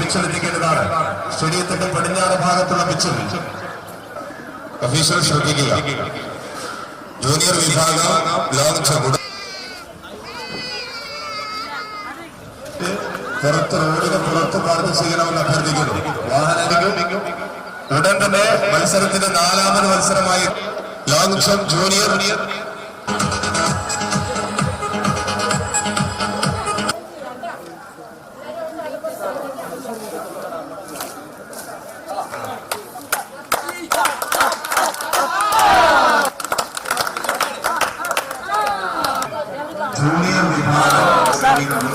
പിച്ചിലെത്തിക്കേണ്ടതാണ് സ്റ്റേഡിയത്തിന്റെ പടിഞ്ഞാറ് ഭാഗത്തുള്ള പിച്ചിൽ. കമ്മീഷണർ ശ്രദ്ധിക്കുക. ജൂനിയർ വിഭാഗം ലോങ് പുറത്ത് റോഡിന് പുറത്ത് പാർക്ക് ചെയ്യണമെന്ന് അഭ്യർത്ഥിക്കുന്നു. വാഹനങ്ങൾ ഉടൻ തന്നെ മത്സരത്തിന്റെ നാലാമത് മത്സരമായി ലോങ് ജൂനിയർ 동의합니다. 감사합니다.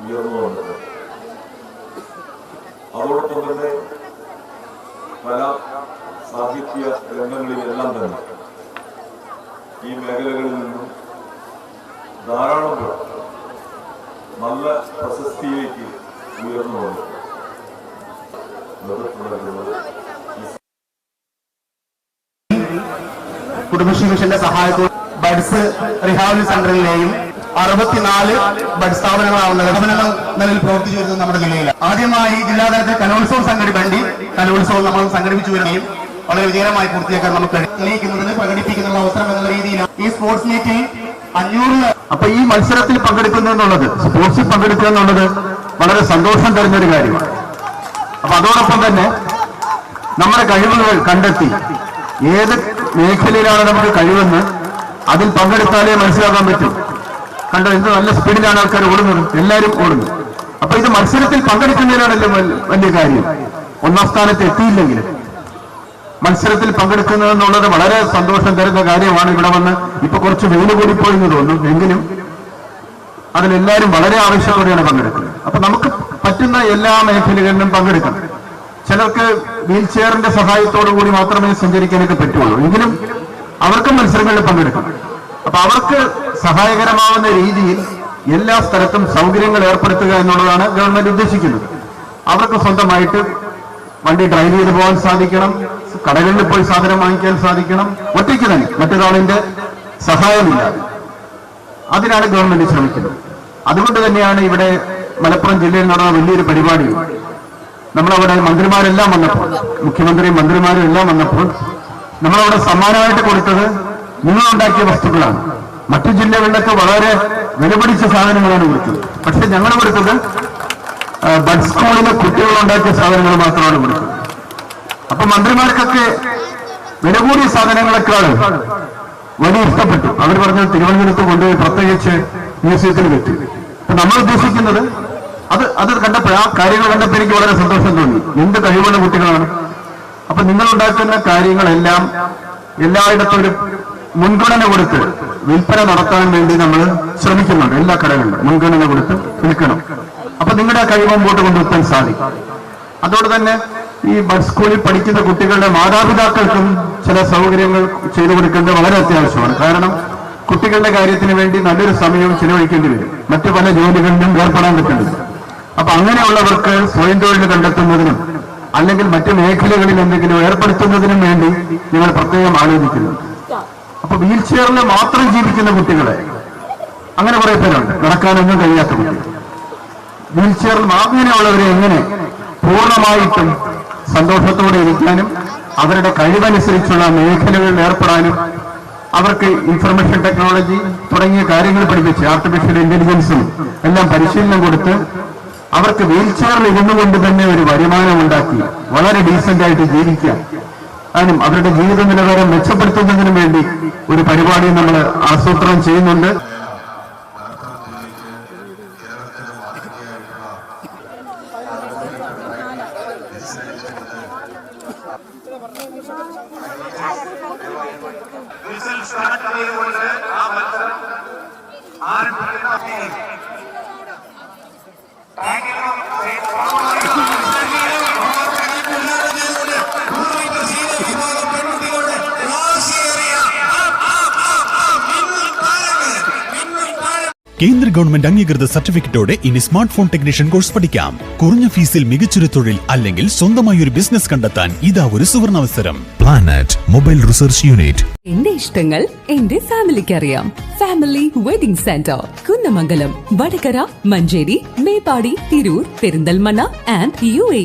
ഉയർന്നു വന്നത് അതോടൊപ്പം തന്നെ പല സാഹിത്യ രംഗങ്ങളിലെല്ലാം തന്നെ ഈ മേഖലകളിൽ നിന്നും ധാരാളം പേർ നല്ല പ്രശസ്തിയിലേക്ക് ഉയർന്നു വന്നു. കുടുംബശ്രീ മിഷന്റെ സഹായത്തോടെ ബഡ്സ് റിഹാബിലി സെന്ററിലെയും അറുപത്തിനാല് സ്ഥാപനങ്ങളാണ് നിലവിലുള്ള നിലയിൽ പ്രവർത്തിച്ചു വരുന്നത് നമ്മുടെ ജില്ലയിൽ ആദ്യമായി ജില്ലാതലത്തിൽ കലോത്സവം സംഘടിപ്പിക്കേണ്ടി കലോത്സവം നമ്മൾ സംഘടിപ്പിച്ചു വരികയും വളരെ വിജയകരമായി പൂർത്തിയാക്കാൻ നമുക്ക് തെളിയിക്കുന്നതിന് പ്രകടിപ്പിക്കുന്ന അവസരം എന്ന രീതിയിലാണ് ഈ സ്പോർട്സ് മീറ്റിൽ അഞ്ഞൂറ് അപ്പൊ ഈ മത്സരത്തിൽ പങ്കെടുക്കുന്നു എന്നുള്ളത് സ്പോർട്സിൽ പങ്കെടുക്കുക എന്നുള്ളത് വളരെ സന്തോഷം തരുന്ന ഒരു കാര്യമാണ്. അപ്പൊ അതോടൊപ്പം തന്നെ നമ്മുടെ കഴിവുകൾ കണ്ടെത്തി ഏത് മേഖലയിലാണ് നമുക്ക് കഴിവെന്ന് അതിൽ പങ്കെടുത്താലേ മനസ്സിലാക്കാൻ പറ്റും. കണ്ടോ ഇത് നല്ല സ്പീഡിലാണ് ആൾക്കാർ ഓടുന്നത്. എല്ലാവരും ഓടുന്നു. അപ്പൊ ഇത് മത്സരത്തിൽ പങ്കെടുക്കുന്നതിനാണല്ലോ വലിയ കാര്യം. ഒന്നാം സ്ഥാനത്ത് എത്തിയില്ലെങ്കിൽ മത്സരത്തിൽ പങ്കെടുക്കുന്നതെന്നുള്ളത് വളരെ സന്തോഷം തരുന്ന കാര്യമാണ് ഇവിടെ വന്ന് ഇപ്പൊ കുറച്ച് വെയിൽ കൂടിപ്പോയി എന്ന് തോന്നുന്നു. എങ്കിലും അതിലെല്ലാവരും വളരെ ആവശ്യത്തോടെയാണ് പങ്കെടുക്കുന്നത്. അപ്പൊ നമുക്ക് പറ്റുന്ന എല്ലാ മേഖലകളിലും പങ്കെടുക്കാം. ചിലർക്ക് വീൽ ചെയറിന്റെ സഹായത്തോടു കൂടി മാത്രമേ സഞ്ചരിക്കാനൊക്കെ പറ്റുള്ളൂ. എങ്കിലും അവർക്കും മത്സരങ്ങളിൽ പങ്കെടുക്കാം. അപ്പൊ അവർക്ക് സഹായകരമാവുന്ന രീതിയിൽ എല്ലാ സ്ഥലത്തും സൗകര്യങ്ങൾ ഏർപ്പെടുത്തുക എന്നുള്ളതാണ് ഗവൺമെന്റ് ഉദ്ദേശിക്കുന്നത്. അവർക്ക് സ്വന്തമായിട്ട് വണ്ടി ഡ്രൈവ് ചെയ്ത് പോകാൻ സാധിക്കണം കടകളിൽ പോയി സാധനം വാങ്ങിക്കാൻ സാധിക്കണം. ഒറ്റയ്ക്ക് തന്നെ മറ്റൊരാളിന്റെ സഹായമില്ലാതെ അതിനാണ് ഗവൺമെന്റ് ശ്രമിക്കുന്നത്. അതുകൊണ്ട് തന്നെയാണ് ഇവിടെ മലപ്പുറം ജില്ലയിൽ നടന്ന വലിയൊരു പരിപാടി. നമ്മളവിടെ മന്ത്രിമാരെല്ലാം വന്നപ്പോൾ മുഖ്യമന്ത്രിയും മന്ത്രിമാരും എല്ലാം വന്നപ്പോൾ നമ്മളവിടെ സമ്മാനമായിട്ട് കൊടുത്തത് നിങ്ങളുണ്ടാക്കിയ വസ്തുക്കളാണ്. മറ്റു ജില്ലകളിലൊക്കെ വളരെ വിലപിടിച്ച സാധനങ്ങളാണ് കൊടുത്തത് പക്ഷെ ഞങ്ങൾ കൊടുത്തത് ബഡ് സ്കൂളിലെ കുട്ടികളുണ്ടാക്കിയ സാധനങ്ങൾ മാത്രമാണ് കൊടുത്തത് അപ്പൊ മന്ത്രിമാർക്കൊക്കെ വില കൂടിയ സാധനങ്ങളെക്കാൾ വലിയ ഇഷ്ടപ്പെട്ടു. അവർ പറഞ്ഞ തിരുവനന്തപുരത്ത് കൊണ്ടുപോയി പ്രത്യേകിച്ച് മ്യൂസിയത്തിൽ വെച്ചു. നമ്മൾ ഉദ്ദേശിക്കുന്നത് അത് അത് കണ്ടപ്പോൾ ആ കാര്യങ്ങൾ കണ്ടപ്പോൾ എനിക്ക് വളരെ സന്തോഷം തോന്നി. എന്ത് കഴിവുള്ള കുട്ടികളാണ്. അപ്പൊ നിങ്ങളുണ്ടാക്കുന്ന കാര്യങ്ങളെല്ലാം എല്ലായിടത്തും ഒരു മുൻഗണന കൊടുത്ത് വിൽപ്പന നടത്താൻ വേണ്ടി നമ്മൾ ശ്രമിക്കുന്നുണ്ട്. എല്ലാ കടകളിലും മുൻഗണന കൊടുത്ത് വിൽക്കണം. അപ്പൊ നിങ്ങളുടെ കഴിവ് മുമ്പോട്ട് കൊണ്ടുവെത്താൻ സാധിക്കും. അതോടെ തന്നെ ഈ സ്കൂളിൽ പഠിക്കുന്ന കുട്ടികളുടെ മാതാപിതാക്കൾക്കും ചില സൗകര്യങ്ങൾ ചെയ്തു കൊടുക്കേണ്ടത് വളരെ അത്യാവശ്യമാണ്. കാരണം കുട്ടികളുടെ കാര്യത്തിന് വേണ്ടി നല്ലൊരു സമയവും ചിലവഴിക്കേണ്ടി വരും. മറ്റു പല ജോലികളിലും ഏർപ്പെടാൻ പറ്റുന്നത് അപ്പൊ അങ്ങനെയുള്ളവർക്ക് സ്വയം തൊഴിൽ കണ്ടെത്തുന്നതിനും അല്ലെങ്കിൽ മറ്റു മേഖലകളിൽ എന്തെങ്കിലും ഏർപ്പെടുത്തുന്നതിനും വേണ്ടി നിങ്ങൾ പ്രത്യേകം ആലോചിക്കുന്നുണ്ട്. അപ്പൊ വീൽ ചെയറിൽ മാത്രം ജീവിക്കുന്ന കുട്ടികളെ. അങ്ങനെ കുറെ പേരുണ്ട്. നടക്കാനൊന്നും കഴിയാത്ത കുട്ടികൾ വീൽ ചെയറിൽ അങ്ങനെയുള്ളവരെ എങ്ങനെ പൂർണമായിട്ടും സന്തോഷത്തോടെ ഇരിക്കാനും അവരുടെ കഴിവനുസരിച്ചുള്ള മേഖലകളിൽ ഏർപ്പെടാനും അവർക്ക് ഇൻഫർമേഷൻ ടെക്നോളജി തുടങ്ങിയ കാര്യങ്ങൾ പഠിപ്പിച്ച് ആർട്ടിഫിഷ്യൽ ഇന്റലിജൻസും എല്ലാം പരിശീലനം കൊടുത്ത് അവർക്ക് വീൽ ചെയറിൽ ഇരുന്നുകൊണ്ട് തന്നെ ഒരു വരുമാനം ഉണ്ടാക്കി വളരെ ഡീസന്റ് ആയിട്ട് ജീവിക്കാം. അതിനും അവരുടെ ജീവിത നിലവാരം മെച്ചപ്പെടുത്തുന്നതിനും വേണ്ടി ഒരു പരിപാടി നമ്മൾ ആസൂത്രണം ചെയ്യുന്നുണ്ട്. കേന്ദ്ര ഗവൺമെന്റ് അംഗീകൃത സർട്ടിഫിക്കറ്റോടെ ഇനി സ്മാർട്ട് ഫോൺ ടെക്നീഷ്യൻ കോഴ്സ് പഠിക്കാം. കുറഞ്ഞ ഫീസിൽ മികച്ചൊരു തൊഴിൽ അല്ലെങ്കിൽ സ്വന്തമായി ഒരു ബിസിനസ് കണ്ടെത്താൻ ഇതാ ഒരു സുവർണാവസരം. പ്ലാനറ്റ് മൊബൈൽ റിസർച്ച് യൂണിറ്റ് എന്റെ ഇഷ്ടങ്ങൾ എന്റെ ഫാമിലിക്ക് അറിയാം family wedding centre Kunnamangalam Vadakara Manjeri Meppadi Tirur Perinthalmanna and U A